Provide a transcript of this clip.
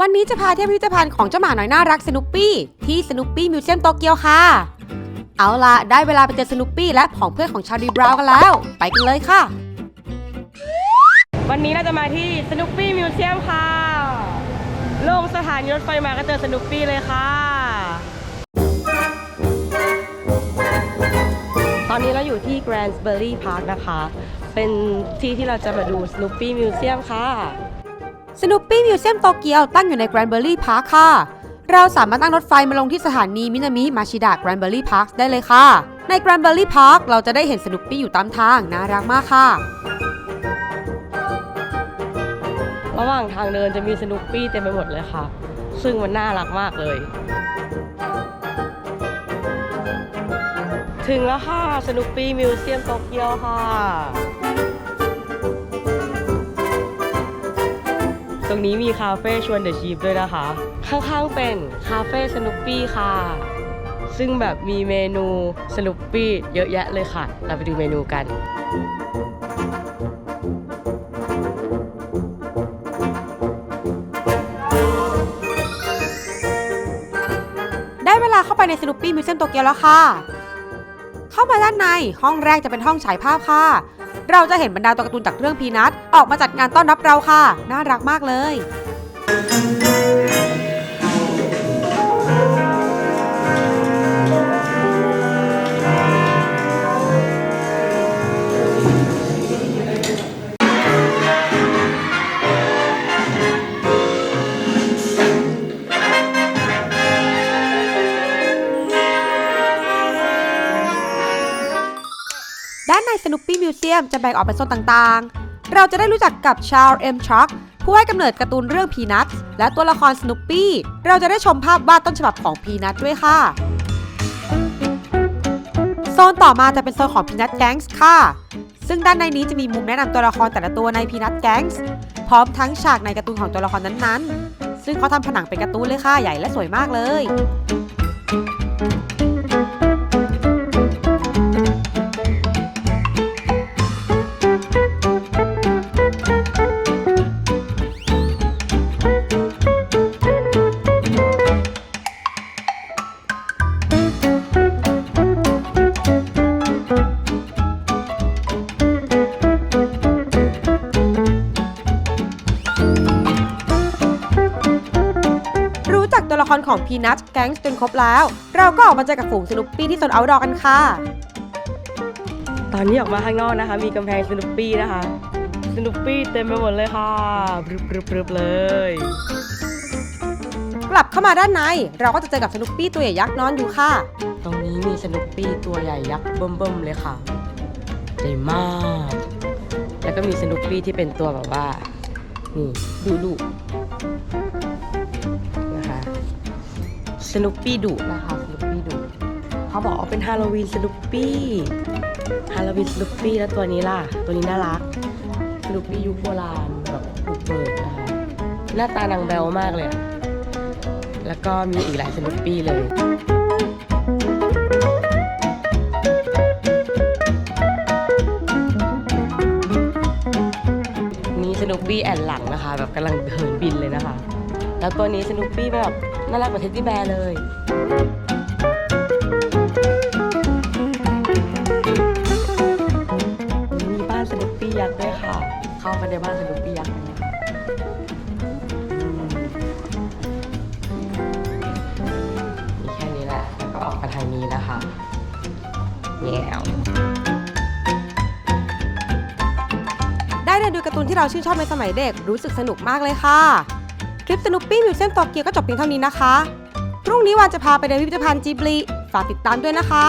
วันนี้จะพาเที่ยวพิพิธภัณฑ์ของเจ้าหมาน้อยน่ารักสนุปปี้ที่สนุปปี้มิวเซียมโตเกียวค่ะ เอาล่ะ ได้เวลาไปเจอสนุปปี้และผองเพื่อนของชาลีบราวกันแล้ว ไปกันเลยค่ะ วันนี้เราจะมาที่สนุปปี้มิวเซียมค่ะ ลงสถานีรถไฟมาก็เจอสนุปปี้เลยค่ะ ตอนนี้เราอยู่ที่ Grandsbury Park นะคะ เป็นที่ที่เราจะมาดูสนุปปี้มิวเซียมค่ะ สนุปปี้มิวเซียมโตเกียวตั้งอยู่ในแกรนเบอรี่พาร์คค่ะ เราสามารถนั่งรถไฟมาลงที่สถานีมินามิมาชิดะแกรนเบอรี่พาร์คได้เลยค่ะ ในแกรนเบอรี่พาร์คเราจะได้เห็นสนุปปี้อยู่ตามทางน่ารักมากค่ะ ระหว่างทางเดินจะมีสนุปปี้เต็มไปหมดเลยค่ะ ซึ่งมันน่ารักมากเลย ถึงแล้วค่ะสนุปปี้มิวเซียมโตเกียวค่ะ ตรงนี้มีคาเฟ่ชวนเดอะชีฟด้วยนะคะ ข้างๆเป็นคาเฟ่สนุปปี้ค่ะ ซึ่งแบบมีเมนูสนุปปี้เยอะแยะเลยค่ะ เราไปดูเมนูกันได้เวลาเข้าไปในสนุปปี้มิวเซียมโตเกียวแล้วค่ะ เข้ามาด้านในห้องแรกจะเป็นห้องฉายภาพค่ะ เราจะเห็นบรรดาตัวการ์ตูนจากเรื่องพีนัทออกมาจัดงานต้อนรับเราค่ะ น่ารักมากเลย สนุปปี้มิวเซียมจะแบ่งออกเป็นโซนต่างๆ เราจะได้รู้จักกับชาร์ลเอ็มทรัคผู้ให้กำเนิดการ์ตูนเรื่องพีนัทและตัวละครสนุปปี้ เราจะได้ชมภาพวาดต้นฉบับของพีนัทด้วยค่ะ โซนต่อมาจะเป็นโซนของพีนัทแก๊งส์ค่ะ ซึ่งด้านในนี้จะมีมุมแนะนำตัวละครแต่ละตัวในพีนัทแก๊งส์พร้อมทั้งฉากในการ์ตูนของตัวละครนั้นๆ ซึ่งเขาทำผนังเป็นการ์ตูนเลยค่ะใหญ่และสวยมากเลย ครของพีนัทแก๊งจนครบแล้ว เราก็ออกมาเจอกับฝูงสนุปปี้ที่โซนเอาท์ดอร์กันค่ะ ตอนนี้ออกมาข้างนอกนะคะ มีกำแพงสนุปปี้นะคะสนุปปี้เต็มไปหมดเลยค่ะปรึบปรึบปรึบเลย กลับเข้ามาด้านใน เราก็จะเจอกับสนุปปี้ตัวใหญ่ยักษ์นอนอยู่ค่ะ ตรงนี้มีสนุปปี้ตัวใหญ่ยักษ์เบิ่มๆเลยค่ะใหญ่มาก แล้วก็มีสนุปปี้ที่เป็นตัวแบบว่า นี่ดุดุนะคะ สนุปปี้ดุนะคะสนุปปี้ดุเขาบอกว่าเป็นฮาโลวีนสนุปปี้ฮาโลวีนสนุปปี้แล้วตัวนี้ล่ะ ตัวนี้น่ารักสนุปปี้ยุคโบราณแบบบุกเบิกนะคะหน้าตานางแบวมากเลย แล้วก็มีอีกหลายสนุปปี้เลยนี่สนุปปี้แอนหลังนะคะ แบบกำลังเหินบินเลยนะคะ แล้วตัวนี้สนุปปี้แบบ น่ารักเหมือนเท็ดดี้แบร์เลยมีบ้านสนุปปี้ยักษ์ด้วยค่ะ เข้ามาในบ้านสนุปปี้ยักษ์มีแค่นี้แหละแล้วก็ออกมาทางนี้นะคะแง่ได้เรียนดูการ์ตูนที่เราชื่นชอบในสมัยเด็ก รู้สึกสนุกมากเลยค่ะ ลิปสนุปปี้มิวเซียมโตเกียวก็จบเพียงเท่านี้นะคะ พรุ่งนี้วานจะพาไปเดินพิพิธภัณฑ์จิบลิ ฝากติดตามด้วยนะคะ